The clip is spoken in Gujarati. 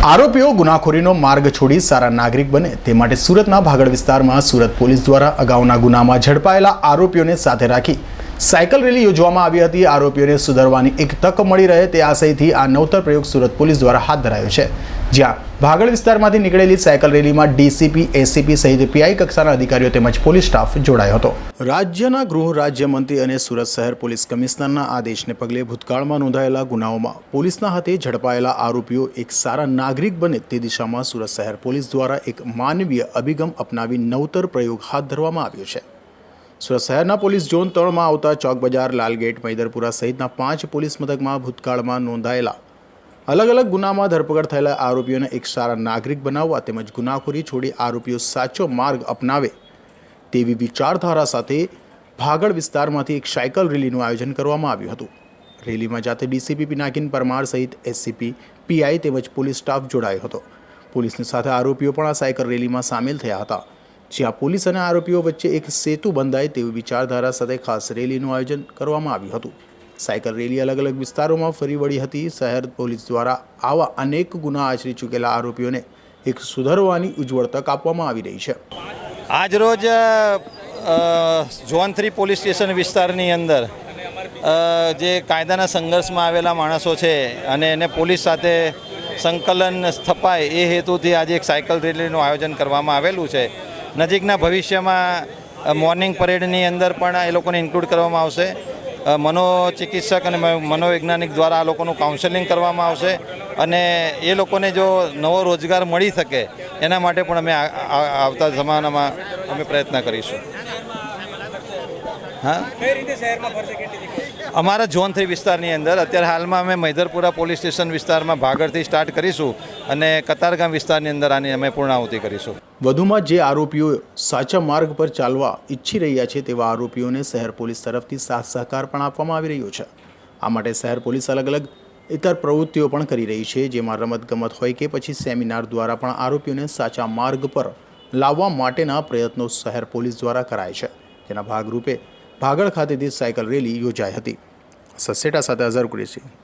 આરોપીઓ ગુનાખોરીનો માર્ગ છોડી સારા નાગરિક બને તે માટે સુરતના ભાગળ વિસ્તારમાં સુરત પોલીસ દ્વારા અગાઉના ગુનામાં ઝડપાયેલા આરોપીઓને સાથે રાખી સાયકલ રેલી યોજવામાં આવી હતી. આરોપીઓને સુધારવાની એક તક મળી રહે તે આશયથી આ નવતર પ્રયોગ સુરત પોલીસ દ્વારા હાથ ધરાયો છે. જ્યાં ભાગળ વિસ્તારમાંથી નીકળેલી સાયકલ રેલીમાં ડીસીપી, એસીપી સહિત પીઆઈ કક્ષાના અધિકારીઓ તેમજ પોલીસ સ્ટાફ જોડાયો હતો. રાજ્યના ગૃહ રાજ્યમંત્રી અને સુરત શહેર પોલીસ કમિશનરના આદેશને પગલે ભૂતકાળમાં નોંધાયેલા ગુનાઓમાં પોલીસના હાથે ઝડપાયેલા આરોપીઓ એક સારા નાગરિક બને તે દિશામાં સુરત શહેર પોલીસ દ્વારા એક માનવીય અભિગમ અપનાવી નવતર પ્રયોગ હાથ ધરવામાં આવ્યો છે. સુરત શહેરના પોલીસ ઝોન ત્રણમાં આવતા ચોક બજાર લાલગેટ, મૈદરપુરા સહિતના પાંચ પોલીસ મથકમાં ભૂતકાળમાં નોંધાયેલા અલગ અલગ ગુનામાં ધરપકડ થયેલા આરોપીઓને એક સારા નાગરિક બનાવવા તેમજ ગુનાખોરી છોડી આરોપીઓ સાચો માર્ગ અપનાવે તેવી વિચારધારા સાથે ભાગળ વિસ્તારમાંથી એક સાયકલ રેલીનું આયોજન કરવામાં આવ્યું હતું. રેલીમાં જાતે ડીસીપી પિનાકિન પરમાર સહિત એસસીપી, પીઆઈ તેમજ પોલીસ સ્ટાફ જોડાયો હતો. પોલીસની સાથે આરોપીઓ પણ આ સાયકલ રેલીમાં સામેલ થયા હતા. જ્યાં પોલીસ અને આરોપીઓ વચ્ચે એક સેતુ બંધાય તેવી વિચારધારા સાથે ખાસ રેલીનું આયોજન કરવામાં આવ્યું હતું. સાયકલ રેલી અલગ અલગ વિસ્તારોમાં ફરી વળી હતી. શહેર પોલીસ દ્વારા આવા અનેક ગુના આચરી ચૂકેલા આરોપીઓને એક સુધારવાની ઉજ્જવળ તક આપવામાં આવી રહી છે. આજરોજ ઝોન થ્રી પોલીસ સ્ટેશન વિસ્તારની અંદર જે કાયદાના સંઘર્ષમાં આવેલા માણસો છે અને એને પોલીસ સાથે સંકલન સ્થપાય એ હેતુથી આજે એક સાયકલ રેલીનું આયોજન કરવામાં આવેલું છે. નજીકના ભવિષ્યમાં મોર્નિંગ પરેડની અંદર પણ એ લોકોને ઇન્ક્લુડ કરવામાં આવશે. મનોચિકિત્સક અને મનોવૈજ્ઞાનિક દ્વારા આ લોકોનું કાઉન્સેલિંગ કરવામાં આવશે અને એ લોકોને જો નવો રોજગાર મળી શકે, એના માટે પણ અમે આવતા જમાનામાં અમે પ્રયત્ન કરીશું. હા? અમારા ઝોન થ્રી વિસ્તારની અંદર અત્યારે હાલમાં અમે મૈદરપુરા પોલીસ સ્ટેશન વિસ્તારમાં ભાગળથી સ્ટાર્ટ કરીશું અને કતારગામ વિસ્તારની અંદર આની અમે પૂર્ણાહુતિ કરીશું. વધુમાં જે આરોપીઓ સાચા માર્ગ પર ચાલવા ઈચ્છી રહ્યા છે તેવા આરોપીઓને શહેર પોલીસ તરફથી સાથ સહકાર પણ આપવામાં આવી રહ્યો છે. આ માટે શહેર પોલીસ અલગ અલગ ઇતર પ્રવૃત્તિઓ પણ કરી રહી છે, જેમાં રમતગમત હોય કે પછી સેમિનાર દ્વારા પણ આરોપીઓને સાચા માર્ગ પર લાવવા માટેના પ્રયત્નો શહેર પોલીસ દ્વારા કરાય છે. તેના ભાગરૂપે ભાગળ ખાતેથી સાયકલ રેલી યોજાઈ હતી. સસેટા સાથે અઝર કુરેશી